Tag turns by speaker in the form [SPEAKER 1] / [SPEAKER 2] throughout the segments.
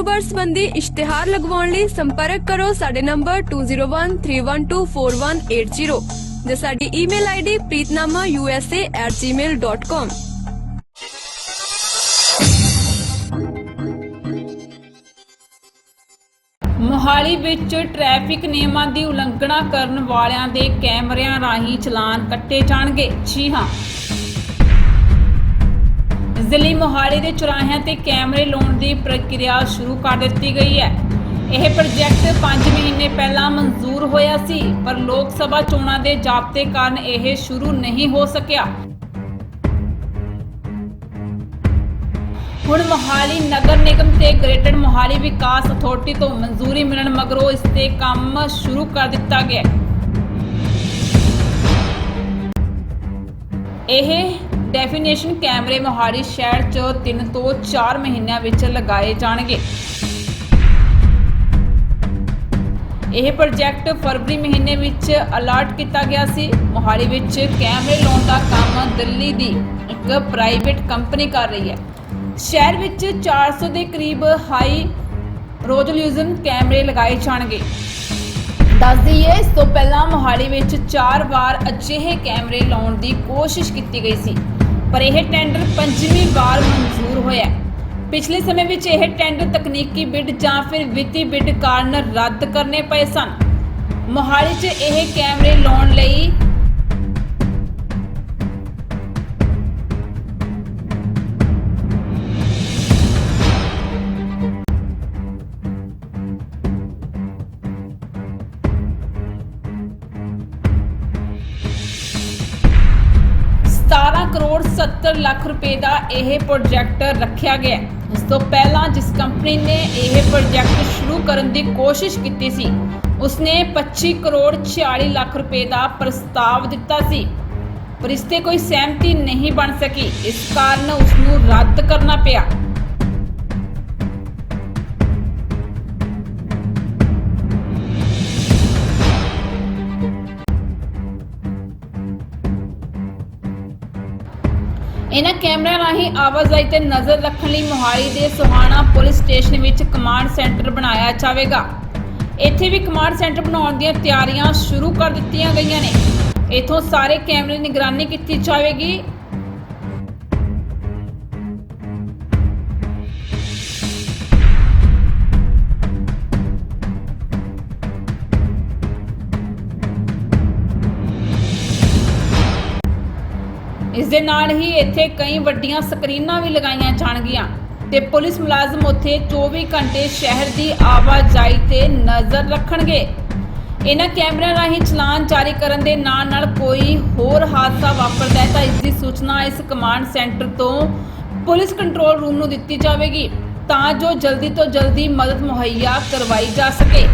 [SPEAKER 1] ਕਾਰੋਬਾਰ ਸੰਬੰਧੀ ਇਸ਼ਤਿਹਾਰ ਲਗਵਾਉਣ ਲਈ ਸੰਪਰਕ ਕਰੋ ਸਾਡੇ ਨੰਬਰ 2013124180 ਜਾਂ ਸਾਡੀ ਈਮੇਲ ਆਈਡੀ preetnamausa@gmail.com
[SPEAKER 2] ਮੋਹਾਲੀ ਵਿੱਚ ਟ੍ਰੈਫਿਕ ਨਿਯਮਾਂ ਦੀ ਉਲੰਘਣਾ ਕਰਨ ਵਾਲਿਆਂ ਦੇ ਕੈਮਰਿਆਂ ਰਾਹੀਂ ਚਲਾਨ ਕੱਟੇ ਜਾਣਗੇ। ਜੀ ਹਾਂ। ਜ਼ਿਲ੍ਹੇ ਮੋਹਾਲੀ ਦੇ ਚੁਰਾਹਿਆਂ ਤੇ ਕੈਮਰੇ ਲਾਉਣ ਦੀ ਪ੍ਰਕਿਰਿਆ ਸ਼ੁਰੂ ਕਰ ਦਿੱਤੀ ਗਈ ਹੈ। ਇਹ ਪ੍ਰੋਜੈਕਟ 5 ਮਹੀਨੇ ਪਹਿਲਾਂ ਮਨਜ਼ੂਰ ਹੋਇਆ ਸੀ, ਪਰ ਲੋਕ ਸਭਾ ਚੋਣਾਂ ਦੇ ਜਾਬਤੇ ਕਾਰਨ ਇਹ ਸ਼ੁਰੂ ਨਹੀਂ ਹੋ ਸਕਿਆ। ਹੁਣ ਮੋਹਾਲੀ ਨਗਰ ਨਿਗਮ ਤੇ ਗ੍ਰੇਟਰ ਮੋਹਾਲੀ ਵਿਕਾਸ ਅਥਾਰਟੀ ਤੋਂ ਮਨਜ਼ੂਰੀ ਮਿਲਣ ਮਗਰੋਂ ਇਸ ਤੇ ਕੰਮ ਸ਼ੁਰੂ ਕਰ ਦਿੱਤਾ ਗਿਆ ਇਹ ਡੈਫੀਨੇਸ਼ਨ ਕੈਮਰੇ ਮੋਹਾਲੀ ਸ਼ਹਿਰ 'ਚ 3 ਤੋਂ 4 ਮਹੀਨਿਆਂ ਵਿੱਚ ਲਗਾਏ ਜਾਣਗੇ। ਇਹ ਪ੍ਰੋਜੈਕਟ ਫਰਵਰੀ ਮਹੀਨੇ ਵਿੱਚ ਅਲਰਟ ਕੀਤਾ ਗਿਆ ਸੀ। ਮੋਹਾਲੀ ਵਿੱਚ ਕੈਮਰੇ ਲਾਉਣ ਦਾ ਕੰਮ ਦਿੱਲੀ ਦੀ ਇੱਕ ਪ੍ਰਾਈਵੇਟ ਕੰਪਨੀ ਕਰ ਰਹੀ ਹੈ। ਸ਼ਹਿਰ ਵਿੱਚ 400 ਦੇ ਕਰੀਬ ਹਾਈ ਰੋਜ਼ੋਲੂਸ਼ਨ ਕੈਮਰੇ ਲਗਾਏ ਜਾਣਗੇ। ਦੱਸ ਦਈਏ, ਇਸ ਤੋਂ ਪਹਿਲਾਂ ਮੋਹਾਲੀ ਵਿੱਚ 4 ਵਾਰ ਅਜਿਹੇ ਕੈਮਰੇ ਲਾਉਣ ਦੀ ਕੋਸ਼ਿਸ਼ ਕੀਤੀ ਗਈ ਸੀ। ਪਰ ਇਹ ਟੈਂਡਰ ਪੰਜਵੀਂ ਵਾਰ ਮਨਜ਼ੂਰ ਹੋਇਆ ਪਿਛਲੇ ਸਮੇਂ ਵਿੱਚ ਇਹ ਟੈਂਡਰ ਤਕਨੀਕੀ ਬਿੱਡ ਜਾਂ ਫਿਰ ਵਿੱਤੀ ਬਿੱਡ ਕਾਰਨ ਰੱਦ ਕਰਨੇ ਪਏ ਸਨ। ਮੋਹਾਲੀ 'ਚ ਇਹ ਕੈਮਰੇ ਲਾਉਣ ਲਈ 75 ਲੱਖ ਰੁਪਏ ਦਾ ਇਹ ਪ੍ਰੋਜੈਕਟ ਰੱਖਿਆ ਗਿਆ ਇਸ ਤੋਂ ਪਹਿਲਾਂ ਜਿਸ ਕੰਪਨੀ ਨੇ ਇਹ ਪ੍ਰੋਜੈਕਟ ਸ਼ੁਰੂ ਕਰਨ ਦੀ ਕੋਸ਼ਿਸ਼ ਕੀਤੀ ਸੀ, ਉਸਨੇ 25 ਕਰੋੜ 46 ਲੱਖ ਰੁਪਏ ਦਾ ਪ੍ਰਸਤਾਵ ਦਿੱਤਾ ਸੀ। ਪਰ ਇਸ ਤੇ ਕੋਈ ਸਹਿਮਤੀ ਨਹੀਂ ਬਣ ਸਕੀ। ਇਸ ਕਾਰਨ ਉਸ ਨੂੰ ਰੱਦ ਕਰਨਾ ਪਿਆ। ਇਹਨਾਂ ਕੈਮਰਿਆਂ ਰਾਹੀਂ ਆਵਾਜਾਈ ਤੇ ਨਜ਼ਰ ਰੱਖਣ ਲਈ ਮੋਹਾਲੀ ਦੇ ਸੁਹਾਣਾ ਪੁਲਿਸ ਸਟੇਸ਼ਨ ਵਿੱਚ ਕਮਾਂਡ ਸੈਂਟਰ ਬਣਾਇਆ ਜਾਵੇਗਾ। ਇੱਥੇ ਵੀ ਕਮਾਂਡ ਸੈਂਟਰ ਬਣਾਉਣ ਦੀਆਂ ਤਿਆਰੀਆਂ ਸ਼ੁਰੂ ਕਰ ਦਿੱਤੀਆਂ ਗਈਆਂ ਨੇ। ਇਥੋਂ ਸਾਰੇ ਕੈਮਰੇ ਦੀ ਨਿਗਰਾਨੀ ਕੀਤੀ ਜਾਵੇਗੀ। ਦੇ ਨਾਲ ਹੀ ਇੱਥੇ ਕਈ ਵੱਡੀਆਂ ਸਕਰੀਨਾਂ ਵੀ ਲਗਾਈਆਂ ਜਾਣਗੀਆਂ ਤੇ ਪੁਲਿਸ ਮੁਲਾਜ਼ਮ ਉੱਥੇ 24 ਘੰਟੇ ਸ਼ਹਿਰ ਦੀ ਆਵਾਜਾਈ ਤੇ ਨਜ਼ਰ ਰੱਖਣਗੇ। ਇਹਨਾਂ ਕੈਮਰਿਆਂ ਰਾਹੀਂ ਚਲਾਨ ਜਾਰੀ ਕਰਨ ਦੇ ਨਾਲ ਨਾਲ ਕੋਈ ਹੋਰ ਹਾਦਸਾ ਵਾਪਰਦਾ ਹੈ ਤਾਂ ਇਸ ਦੀ ਸੂਚਨਾ ਇਸ ਕਮਾਂਡ ਸੈਂਟਰ ਤੋਂ ਪੁਲਿਸ ਕੰਟਰੋਲ ਰੂਮ ਨੂੰ ਦਿੱਤੀ ਜਾਵੇਗੀ ਤਾਂ ਜੋ ਜਲਦੀ ਤੋਂ ਜਲਦੀ ਮਦਦ ਮੁਹੱਈਆ ਕਰਵਾਈ ਜਾ ਸਕੇ।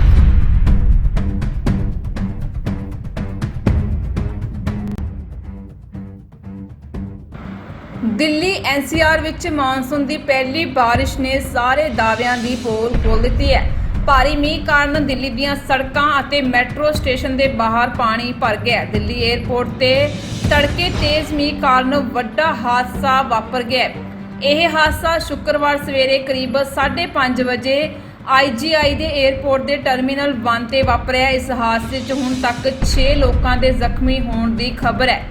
[SPEAKER 2] ਦਿੱਲੀ ਐਨਸੀਆਰ ਵਿੱਚ ਮੌਨਸੂਨ ਦੀ ਪਹਿਲੀ ਬਾਰਿਸ਼ ਨੇ ਸਾਰੇ ਦਾਅਵਿਆਂ ਦੀ ਪੋਲ ਖੋਲ ਦਿੱਤੀ ਹੈ। ਭਾਰੀ ਮੀਂਹ ਕਾਰਨ ਦਿੱਲੀ ਦੀਆਂ ਸੜਕਾਂ ਅਤੇ ਮੈਟਰੋ ਸਟੇਸ਼ਨ ਦੇ ਬਾਹਰ ਪਾਣੀ ਭਰ ਗਿਆ ਦਿੱਲੀ 에ਅਰਪੋਰਟ ਤੇ ਤੜਕੇ ਤੇਜ਼ ਮੀਂਹ ਕਾਰਨ ਵੱਡਾ ਹਾਦਸਾ ਵਾਪਰ ਗਿਆ ਇਹ ਹਾਦਸਾ ਸ਼ੁੱਕਰਵਾਰ ਸਵੇਰੇ ਕਰੀਬ 5:30 ਵਜੇ ਆਈਜੀਆਈ ਦੇ 에ਅਰਪੋਰਟ ਦੇ ਟਰਮੀਨਲ 1 ਤੇ ਵਾਪਰਿਆ। ਇਸ ਹਾਦਸੇ 'ਚ ਹੁਣ ਤੱਕ 6 ਲੋਕਾਂ ਦੇ ਜ਼ਖਮੀ ਹੋਣ ਦੀ ਖਬਰ ਹੈ।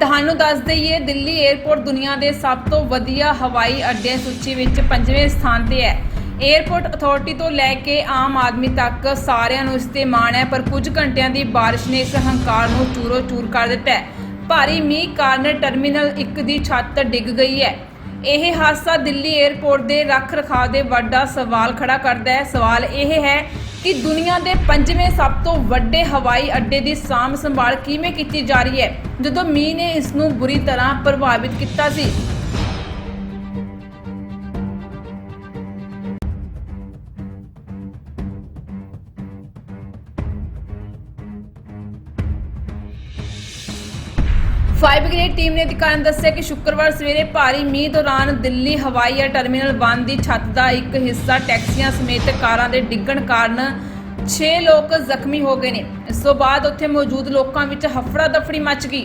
[SPEAKER 2] ਤੁਹਾਨੂੰ ਦੱਸ ਦਈਏ, ਦਿੱਲੀ 에ਅਰਪੋਰਟ ਦੁਨੀਆ ਦੇ ਸਭ ਤੋਂ ਵਧੀਆ ਹਵਾਈ ਅੱਡੇ ਸੂਚੀ ਵਿੱਚ ਪੰਜਵੇਂ ਸਥਾਨ ਤੇ ਹੈ। 에ਅਰਪੋਰਟ ਅਥਾਰਟੀ ਤੋਂ ਲੈ ਕੇ ਆਮ ਆਦਮੀ ਤੱਕ ਸਾਰਿਆਂ ਨੂੰ ਇਸਤੇ ਮਾਣ ਹੈ, ਪਰ ਕੁਝ ਘੰਟਿਆਂ ਦੀ ਬਾਰਿਸ਼ ਨੇ ਇਸ ਹੰਕਾਰ ਨੂੰ ਚੂਰੋ ਚੂਰ ਕਰ ਦਿੱਤਾ ਹੈ। ਭਾਰੀ ਮੀਂਹ ਕਾਰਨ ਟਰਮੀਨਲ 1 ਦੀ ਛੱਤ ਡਿੱਗ ਗਈ ਹੈ। ਇਹ ਹਾਦਸਾ ਦਿੱਲੀ 에ਅਰਪੋਰਟ ਦੇ ਰੱਖ-ਰਖਾਅ ਦੇ ਵੱਡਾ ਸਵਾਲ ਖੜਾ ਕਰਦਾ ਹੈ। ਸਵਾਲ ਇਹ ਹੈ ਕਿ ਦੁਨੀਆ ਦੇ ਪੰਜਵੇਂ ਸਭ ਤੋਂ ਵੱਡੇ ਹਵਾਈ ਅੱਡੇ ਦੀ ਸਾਂਭ ਸੰਭਾਲ ਕਿਵੇਂ ਕੀਤੀ ਜਾ ਰਹੀ ਹੈ? ਜਦੋਂ ਮੀਂਹ ਨੇ ਇਸ ਨੂੰ ਬੁਰੀ ਤਰ੍ਹਾਂ ਪ੍ਰਭਾਵਿਤ ਕੀਤਾ ਸੀ ਫਾਇਰ ਬ੍ਰਿਗੇਡ ਟੀਮ ਨੇ ਅਧਿਕਾਰੀਆਂ ਨੇ ਦੱਸਿਆ ਕਿ ਸ਼ੁੱਕਰਵਾਰ ਸਵੇਰੇ ਭਾਰੀ ਮੀਂਹ ਦੌਰਾਨ ਦਿੱਲੀ ਹਵਾਈ ਅੱਡਾ ਟਰਮੀਨਲ 1 ਦੀ ਛੱਤ ਦਾ ਇੱਕ ਹਿੱਸਾ ਟੈਕਸੀਆਂ ਸਮੇਤ ਕਾਰਾਂ ਦੇ ਡਿੱਗਣ ਕਾਰਨ 6 ਲੋਕ ਜ਼ਖਮੀ ਹੋ ਗਏ ਨੇ। ਇਸ ਤੋਂ ਬਾਅਦ ਉੱਥੇ ਮੌਜੂਦ ਲੋਕਾਂ ਵਿੱਚ ਹਫੜਾ ਦਫੜੀ ਮਚ ਗਈ।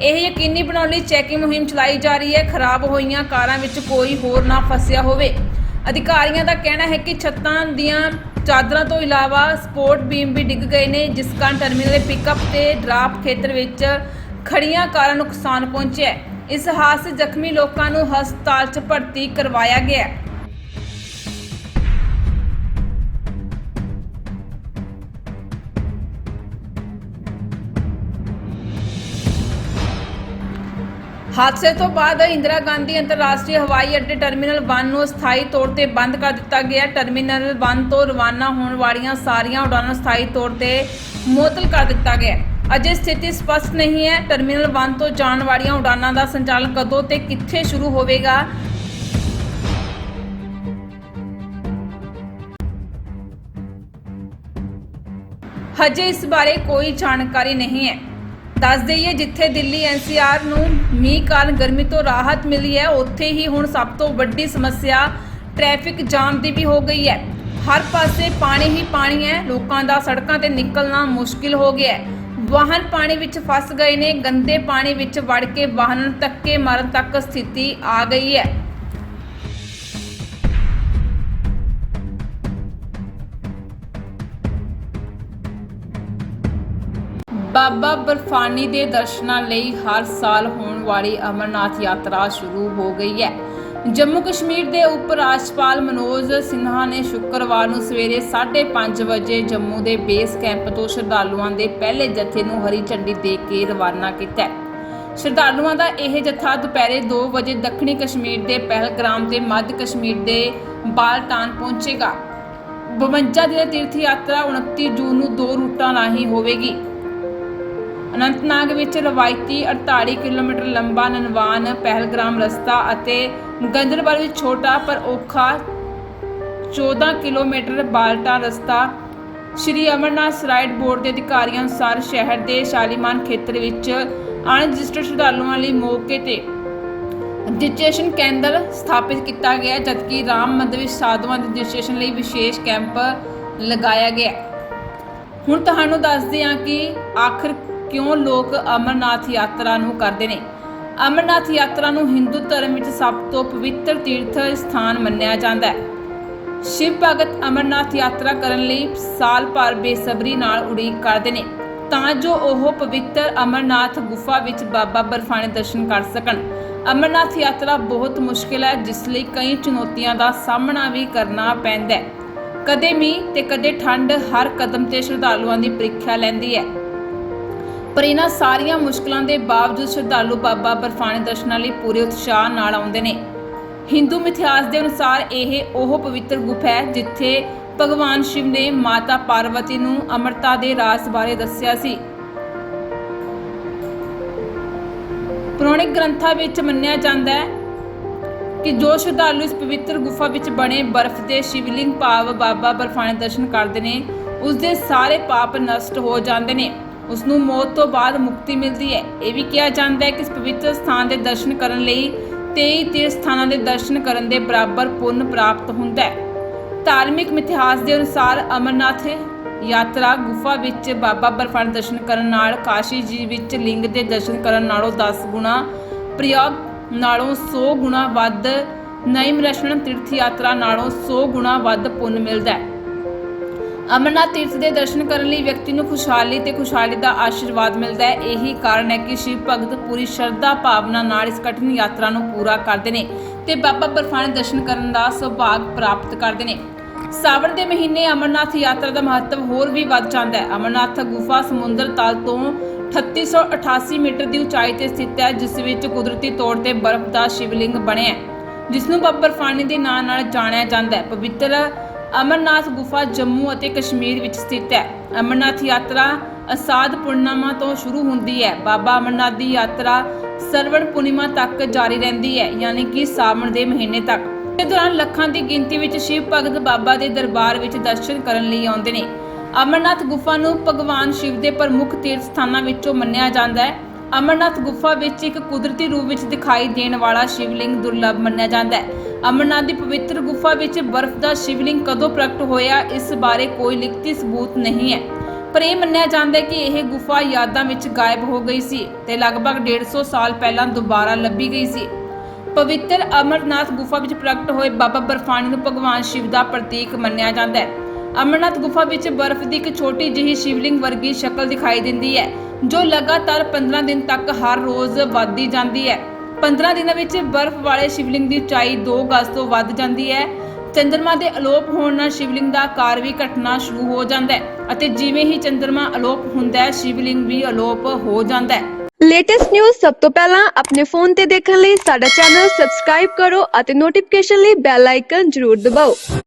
[SPEAKER 2] ਇਹ ਯਕੀਨੀ ਬਣਾਉਣ ਲਈ ਚੈਕਿੰਗ ਮੁਹਿੰਮ ਚਲਾਈ ਜਾ ਰਹੀ ਹੈ। ਖਰਾਬ ਹੋਈਆਂ ਕਾਰਾਂ ਵਿੱਚ ਕੋਈ ਹੋਰ ਨਾ ਫਸਿਆ ਹੋਵੇ। ਅਧਿਕਾਰੀਆਂ ਦਾ ਕਹਿਣਾ ਹੈ ਕਿ ਛੱਤਾਂ ਦੀਆਂ ਚਾਦਰਾਂ ਤੋਂ ਇਲਾਵਾ ਸਪੋਰਟ ਬੀਮ ਵੀ ਡਿੱਗ ਗਏ ਨੇ, ਜਿਸ ਕਾਰਨ ਟਰਮੀਨਲ ਦੇ ਪਿਕਅਪ ਤੇ ਡਰਾਪ ਖੇਤਰ ਵਿੱਚ ਖੜੀਆਂ ਕਾਰਨ ਨੁਕਸਾਨ ਪਹੁੰਚਿਆ ਹੈ। ਇਸ ਹਾਦਸੇ 'ਚ ਜ਼ਖਮੀ ਲੋਕਾਂ ਨੂੰ ਹਸਪਤਾਲ 'ਚ ਭਰਤੀ ਕਰਵਾਇਆ ਗਿਆ ਹੈ ਹਾਦਸੇ ਤੋਂ ਬਾਅਦ ਇੰਦਰਾ ਗਾਂਧੀ ਅੰਤਰਰਾਸ਼ਟਰੀ ਹਵਾਈ ਅੱਡੇ ਟਰਮੀਨਲ 1 ਨੂੰ ਸਥਾਈ ਤੌਰ ਤੇ ਬੰਦ ਕਰ ਦਿੱਤਾ ਗਿਆ ਹੈ। ਟਰਮੀਨਲ 1 ਤੋਂ ਰਵਾਨਾ ਹੋਣ ਵਾਲੀਆਂ ਸਾਰੀਆਂ ਉਡਾਨਾਂ ਸਥਾਈ ਤੌਰ ਤੇ ਮੁਅੱਤਲ ਕਰ ਦਿੱਤਾ ਗਿਆ ਹੈ। ਅਜੇ ਸਥਿਤੀ ਸਪਸ਼ਟ ਨਹੀਂ ਹੈ। ਟਰਮੀਨਲ 1 ਤੋਂ ਜਾਣ ਵਾਲੀਆਂ ਉਡਾਨਾਂ ਦਾ ਸੰਚਾਲਨ ਕਦੋਂ ਤੇ ਕਿੱਥੇ ਸ਼ੁਰੂ ਹੋਵੇਗਾ? ਹਜੇ ਇਸ ਬਾਰੇ ਕੋਈ ਜਾਣਕਾਰੀ ਨਹੀਂ ਹੈ। ਦੱਸ ਦਈਏ ਜਿੱਥੇ ਦਿੱਲੀ ਐਨਸੀਆਰ ਨੂੰ ਮੀਂਹ ਕਾਰਨ ਗਰਮੀ ਤੋਂ ਰਾਹਤ ਮਿਲੀ ਹੈ, ਉੱਥੇ ਹੀ ਹੁਣ ਸਭ ਤੋਂ ਵੱਡੀ ਸਮੱਸਿਆ ਟ੍ਰੈਫਿਕ ਜਾਮ ਦੀ ਵੀ ਹੋ ਗਈ ਹੈ। ਹਰ ਪਾਸੇ ਪਾਣੀ ਹੀ ਪਾਣੀ ਹੈ। ਲੋਕਾਂ ਦਾ ਸੜਕਾਂ ਤੇ ਨਿਕਲਣਾ ਮੁਸ਼ਕਿਲ ਹੋ ਗਿਆ ਹੈ। ਵਾਹਨ ਪਾਣੀ ਵਿੱਚ ਫਸ ਗਏ ਨੇ। ਗੰਦੇ ਪਾਣੀ ਵਿੱਚ ਵੜ ਕੇ ਵਾਹਨ ਧੱਕੇ ਮਾਰਨ ਤੱਕ ਸਥਿਤੀ ਆ ਗਈ ਹੈ। ਬਾਬਾ ਬਰਫਾਨੀ ਦੇ ਦਰਸ਼ਨਾਂ ਲਈ ਹਰ ਸਾਲ ਹੋਣ ਵਾਲੀ ਅਮਰਨਾਥ ਯਾਤਰਾ ਸ਼ੁਰੂ ਹੋ ਗਈ ਹੈ। ਜੰਮੂ ਕਸ਼ਮੀਰ ਦੇ ਉਪ ਰਾਜਪਾਲ ਮਨੋਜ ਸਿਨਹਾ ਨੇ ਸ਼ੁੱਕਰਵਾਰ ਨੂੰ ਸਵੇਰੇ 5:30 ਵਜੇ ਜੰਮੂ ਦੇ ਬੇਸ ਕੈਂਪ ਤੋਂ ਸ਼ਰਧਾਲੂਆਂ ਦੇ ਪਹਿਲੇ ਜਥੇ ਨੂੰ ਹਰੀ ਝੰਡੀ ਦੇ ਕੇ ਰਵਾਨਾ ਕੀਤਾ ਸ਼ਰਧਾਲੂਆਂ ਦਾ ਇਹ ਜਥਾ ਦੁਪਹਿਰੇ 2 ਵਜੇ ਦੱਖਣੀ ਕਸ਼ਮੀਰ ਦੇ ਪਹਿਲਗ੍ਰਾਮ ਤੇ ਮੱਧ ਕਸ਼ਮੀਰ ਦੇ ਬਾਲਟਾਨ ਪਹੁੰਚੇਗਾ। 52 ਦਿਨ ਤੀਰਥ ਯਾਤਰਾ 29 ਜੂਨ ਨੂੰ ਦੋ ਰੂਟਾਂ ਰਾਹੀਂ ਹੋਵੇਗੀ। ਅਨੰਤਨਾਗ ਵਿੱਚ ਰਵਾਇਤੀ 48 ਕਿਲੋਮੀਟਰ ਲੰਬਾ ਨਨਵਾਨ, ਪਹਿਲਗ੍ਰਾਮ ਰਸਤਾ ਅਤੇ ਗੰਦਰਬਲ ਵਿੱਚ ਛੋਟਾ ਪਰ ਔਖਾ 14 ਕਿਲੋਮੀਟਰ ਬਾਲਟਾ ਰਸਤਾ ਸ਼੍ਰੀ ਅਮਰਨਾਥ ਸਰਾਈਡ ਬੋਰਡ ਦੇ ਅਧਿਕਾਰੀਆਂ ਅਨੁਸਾਰ ਸ਼ਹਿਰ ਦੇ ਸ਼ਾਲੀਮਾਨ ਖੇਤਰ ਵਿੱਚ ਅਣਰਜਿਸਟਰਡ ਸ਼ਰਧਾਲੂਆਂ ਲਈ ਮੌਕੇ ਤੇ ਰਜਿਸਟ੍ਰੇਸ਼ਨ ਕੇਂਦਰ ਸਥਾਪਿਤ ਕੀਤਾ ਗਿਆ, ਜਦਕਿ ਰਾਮ ਮੰਦਰ ਵਿੱਚ ਸਾਧੂਆਂ ਦੇ ਰਜਿਸਟ੍ਰੇਸ਼ਨ ਲਈ ਵਿਸ਼ੇਸ਼ ਕੈਂਪ ਲਗਾਇਆ ਗਿਆ। ਹੁਣ ਤੁਹਾਨੂੰ ਦੱਸਦੇ ਹਾਂ ਕਿ ਆਖਰ ਕਿਉਂ ਲੋਕ ਅਮਰਨਾਥ ਯਾਤਰਾ ਨੂੰ ਕਰਦੇ ਨੇ। ਅਮਰਨਾਥ ਯਾਤਰਾ ਨੂੰ ਹਿੰਦੂ ਧਰਮ ਵਿੱਚ ਸਭ ਤੋਂ ਪਵਿੱਤਰ ਤੀਰਥ ਸਥਾਨ ਮੰਨਿਆ ਜਾਂਦਾ ਹੈ। ਸ਼ਿਵ ਭਗਤ ਅਮਰਨਾਥ ਯਾਤਰਾ ਕਰਨ ਲਈ ਸਾਲ ਭਰ ਬੇਸਬਰੀ ਨਾਲ ਉਡੀਕ ਕਰਦੇ ਨੇ, ਤਾਂ ਜੋ ਉਹ ਪਵਿੱਤਰ ਅਮਰਨਾਥ ਗੁਫਾ ਵਿੱਚ ਬਾਬਾ ਬਰਫਾਣੇ ਦਰਸ਼ਨ ਕਰ ਸਕਣ। ਅਮਰਨਾਥ ਯਾਤਰਾ ਬਹੁਤ ਮੁਸ਼ਕਿਲ ਹੈ, ਜਿਸ ਲਈ ਕਈ ਚੁਣੌਤੀਆਂ ਦਾ ਸਾਹਮਣਾ ਵੀ ਕਰਨਾ ਪੈਂਦਾ ਹੈ। ਕਦੇ ਮੀਂਹ ਤੇ ਕਦੇ ਠੰਡ ਹਰ ਕਦਮ ਤੇ ਸ਼ਰਧਾਲੂਆਂ ਦੀ ਪ੍ਰੀਖਿਆ ਲੈਂਦੀ ਹੈ। ਪਰ ਇਹਨਾਂ ਸਾਰੀਆਂ ਮੁਸ਼ਕਲਾਂ ਦੇ ਬਾਵਜੂਦ ਸ਼ਰਧਾਲੂ ਬਾਬਾ ਬਰਫਾਣੇ ਦਰਸ਼ਨਾਂ ਲਈ ਪੂਰੇ ਉਤਸ਼ਾਹ ਨਾਲ ਆਉਂਦੇ ਨੇ। ਹਿੰਦੂ ਮਿਥਿਹਾਸ ਦੇ ਅਨੁਸਾਰ ਇਹ ਉਹ ਪਵਿੱਤਰ ਗੁਫਾ ਹੈ ਜਿੱਥੇ ਭਗਵਾਨ ਸ਼ਿਵ ਨੇ ਮਾਤਾ ਪਾਰਵਤੀ ਨੂੰ ਅਮਰਤਾ ਦੇ ਰਾਸ ਬਾਰੇ ਦੱਸਿਆ ਸੀ। ਪੁਰਾਣੇ ਗ੍ਰੰਥਾਂ ਵਿੱਚ ਮੰਨਿਆ ਜਾਂਦਾ ਹੈ ਕਿ ਜੋ ਸ਼ਰਧਾਲੂ ਇਸ ਪਵਿੱਤਰ ਗੁਫਾ ਵਿੱਚ ਬਣੇ ਬਰਫ਼ ਦੇ ਸ਼ਿਵਲਿੰਗ ਭਾਵ ਬਾਬਾ ਬਰਫਾਣੇ ਦਰਸ਼ਨ ਕਰਦੇ ਨੇ ਉਸ ਦੇ ਸਾਰੇ ਪਾਪ ਨਸ਼ਟ ਹੋ ਜਾਂਦੇ ਨੇ। ਉਸ ਨੂੰ ਮੌਤ ਤੋਂ ਬਾਅਦ ਮੁਕਤੀ ਮਿਲਦੀ ਹੈ। ਇਹ ਵੀ ਕਿਹਾ ਜਾਂਦਾ ਹੈ ਕਿ ਇਸ ਪਵਿੱਤਰ ਸਥਾਨ ਦੇ ਦਰਸ਼ਨ ਕਰਨ ਲਈ 23 ਤੀਰਥ ਸਥਾਨਾਂ ਦੇ ਦਰਸ਼ਨ ਕਰਨ ਦੇ ਬਰਾਬਰ ਪੁੰਨ ਪ੍ਰਾਪਤ ਹੁੰਦਾ ਹੈ। ਧਾਰਮਿਕ ਮਿਥਿਹਾਸ ਦੇ ਅਨੁਸਾਰ ਅਮਰਨਾਥ ਯਾਤਰਾ ਗੁਫਾ ਵਿੱਚ ਬਾਬਾ ਬਰਫਾਨ ਦਰਸ਼ਨ ਕਰਨ ਨਾਲ, ਕਾਸ਼ੀ ਜੀ ਵਿੱਚ ਲਿੰਗ ਦੇ ਦਰਸ਼ਨ ਕਰਨ ਨਾਲੋਂ 10 ਗੁਣਾ, ਪ੍ਰਯੋਗ ਨਾਲੋਂ 100 ਗੁਣਾ ਵੱਧ ਨਯਮਰਸ਼ਣ ਤੀਰਥ ਯਾਤਰਾ ਨਾਲੋਂ 100 ਗੁਣਾ ਵੱਧ ਪੁੰਨ ਮਿਲਦਾ ਹੈ। ਅਮਰਨਾਥ ਤੀਰਥ ਦੇ ਦਰਸ਼ਨ ਕਰਨ ਲਈ ਵਿਅਕਤੀ ਨੂੰ ਖੁਸ਼ਹਾਲੀ ਤੇ ਖੁਸ਼ਹਾਲੀ ਦਾ ਆਸ਼ੀਰਵਾਦ ਮਿਲਦਾ ਹੈ। ਇਹੀ ਕਾਰਨ ਹੈ ਕਿ ਸ਼ਿਵ ਭਗਤ ਪੂਰੀ ਸ਼ਰਧਾ ਭਾਵਨਾ ਨਾਲ ਇਸ ਕਠਿਨ ਯਾਤਰਾ ਨੂੰ ਪੂਰਾ ਕਰਦੇ ਨੇ ਤੇ ਬਾਬਾ ਬਰਫਾਨੇ ਦਰਸ਼ਨ ਕਰਨ ਦਾ ਸੁਭਾਗ ਪ੍ਰਾਪਤ ਕਰਦੇ ਨੇ। ਸਾਵਣ ਦੇ ਮਹੀਨੇ ਅਮਰਨਾਥ ਯਾਤਰਾ ਦਾ ਮਹੱਤਵ ਹੋਰ ਵੀ ਵੱਧ ਜਾਂਦਾ ਹੈ। ਅਮਰਨਾਥ ਗੁਫਾ ਸਮੁੰਦਰ ਤਲ ਤੋਂ 3888 ਮੀਟਰ ਦੀ ਉਚਾਈ ਤੇ ਸਥਿਤ ਹੈ, ਜਿਸ ਵਿੱਚ ਕੁਦਰਤੀ ਤੌਰ ਤੇ ਬਰਫ਼ ਦਾ ਸ਼ਿਵਲਿੰਗ ਬਣਿਆ ਹੈ। ਜਿਸ ਨੂੰ ਬੱਬਰ ਬਰਫਾਨੀ ਦੇ ਨਾਂ ਨਾਲ ਜਾਣਿਆ ਜਾਂਦਾ ਹੈ। ਪਵਿੱਤਰ ਅਮਰਨਾਥ ਗੁਫਾ ਜੰਮੂ ਅਤੇ ਕਸ਼ਮੀਰ ਵਿੱਚ ਸਥਿਤ ਹੈ। ਅਮਰਨਾਥ ਯਾਤਰਾ ਅਸਾਧ ਪੂਰਨਿਮਾ ਤੋਂ ਸ਼ੁਰੂ ਹੁੰਦੀ ਹੈ। ਬਾਬਾ ਅਮਰਨਾਥ ਦੀ ਯਾਤਰਾ ਸਰਵਣ ਪੂਰਨਿਮਾ ਤੱਕ ਜਾਰੀ ਰਹਿੰਦੀ ਹੈ, ਯਾਨੀ ਕਿ ਸਾਵਣ ਦੇ ਮਹੀਨੇ ਤੱਕ। ਇਸ ਦੌਰਾਨ ਲੱਖਾਂ ਦੀ ਗਿਣਤੀ ਵਿੱਚ ਸ਼ਿਵ ਭਗਤ ਬਾਬਾ ਦੇ ਦਰਬਾਰ ਵਿੱਚ ਦਰਸ਼ਨ ਕਰਨ ਲਈ ਆਉਂਦੇ ਨੇ। ਅਮਰਨਾਥ ਗੁਫਾ ਨੂੰ ਭਗਵਾਨ ਸ਼ਿਵ ਦੇ ਪ੍ਰਮੁੱਖ ਤੀਰਥ ਸਥਾਨਾਂ ਵਿੱਚੋਂ ਮੰਨਿਆ ਜਾਂਦਾ ਹੈ। ਅਮਰਨਾਥ ਗੁਫਾ ਵਿੱਚ ਇੱਕ ਕੁਦਰਤੀ ਰੂਪ ਵਿੱਚ ਦਿਖਾਈ ਦੇਣ ਵਾਲਾ ਸ਼ਿਵਲਿੰਗ ਦੁਰਲੱਭ ਮੰਨਿਆ ਜਾਂਦਾ ਹੈ। ਅਮਰਨਾਥ ਦੀ ਪਵਿੱਤਰ ਗੁਫਾ ਵਿੱਚ ਬਰਫ਼ ਦਾ ਸ਼ਿਵਲਿੰਗ ਕਦੋਂ ਪ੍ਰਗਟ ਹੋਇਆ, ਇਸ ਬਾਰੇ ਕੋਈ ਲਿਖਤੀ ਸਬੂਤ ਨਹੀਂ ਹੈ। ਪਰ ਇਹ ਮੰਨਿਆ ਜਾਂਦਾ ਹੈ ਕਿ ਇਹ ਗੁਫਾ ਯਾਦਾਂ ਵਿੱਚ ਗਾਇਬ ਹੋ ਗਈ ਸੀ ਤੇ ਲਗਭਗ 150 ਸਾਲ ਪਹਿਲਾਂ ਦੁਬਾਰਾ ਲੱਭੀ ਗਈ ਸੀ। ਪਵਿੱਤਰ ਅਮਰਨਾਥ ਗੁਫਾ ਵਿੱਚ ਪ੍ਰਗਟ ਹੋਏ ਬਾਬਾ ਬਰਫਾਨੀ ਨੂੰ ਭਗਵਾਨ ਸ਼ਿਵ ਦਾ ਪ੍ਰਤੀਕ ਮੰਨਿਆ ਜਾਂਦਾ ਹੈ। ਅਮਰਨਾਥ ਗੁਫਾ ਵਿੱਚ ਬਰਫ਼ ਦੀ ਇੱਕ ਛੋਟੀ ਜਿਹੀ ਸ਼ਿਵਲਿੰਗ ਵਰਗੀ ਸ਼ਕਲ ਦਿਖਾਈ ਦਿੰਦੀ ਹੈ, ਜੋ ਲਗਾਤਾਰ 15 ਦਿਨ ਤੱਕ ਹਰ ਰੋਜ਼ ਵੱਧਦੀ ਜਾਂਦੀ ਹੈ। 15 ਦਿਨਾਂ ਵਿੱਚ ਬਰਫ਼ ਵਾਲੇ ਸ਼ਿਵਲਿੰਗ ਦੀ ਉਚਾਈ 2 ਗਜ਼ ਤੋਂ ਵੱਧ ਜਾਂਦੀ ਹੈ। ਚੰ드ਰਮਾ ਦੇ ਅਲੋਪ ਹੋਣ ਨਾਲ ਸ਼ਿਵਲਿੰਗ ਦਾ ਆਕਾਰ ਵੀ ਘਟਣਾ ਸ਼ੁਰੂ ਹੋ ਜਾਂਦਾ ਹੈ ਅਤੇ ਜਿਵੇਂ ਹੀ ਚੰਦਰਮਾ ਅਲੋਪ ਹੁੰਦਾ ਹੈ, ਸ਼ਿਵਲਿੰਗ ਵੀ ਅਲੋਪ ਹੋ ਜਾਂਦਾ ਹੈ।
[SPEAKER 1] ਲੇਟੈਸਟ ਨਿਊਜ਼ ਸਭ ਤੋਂ ਪਹਿਲਾਂ ਆਪਣੇ ਫੋਨ ਤੇ ਦੇਖਣ ਲਈ ਸਾਡਾ ਚੈਨਲ ਸਬਸਕ੍ਰਾਈਬ ਕਰੋ ਅਤੇ ਨੋਟੀਫਿਕੇਸ਼ਨ ਲਈ ਬੈਲ ਆਈਕਨ ਜ਼ਰੂਰ ਦਬਾਓ।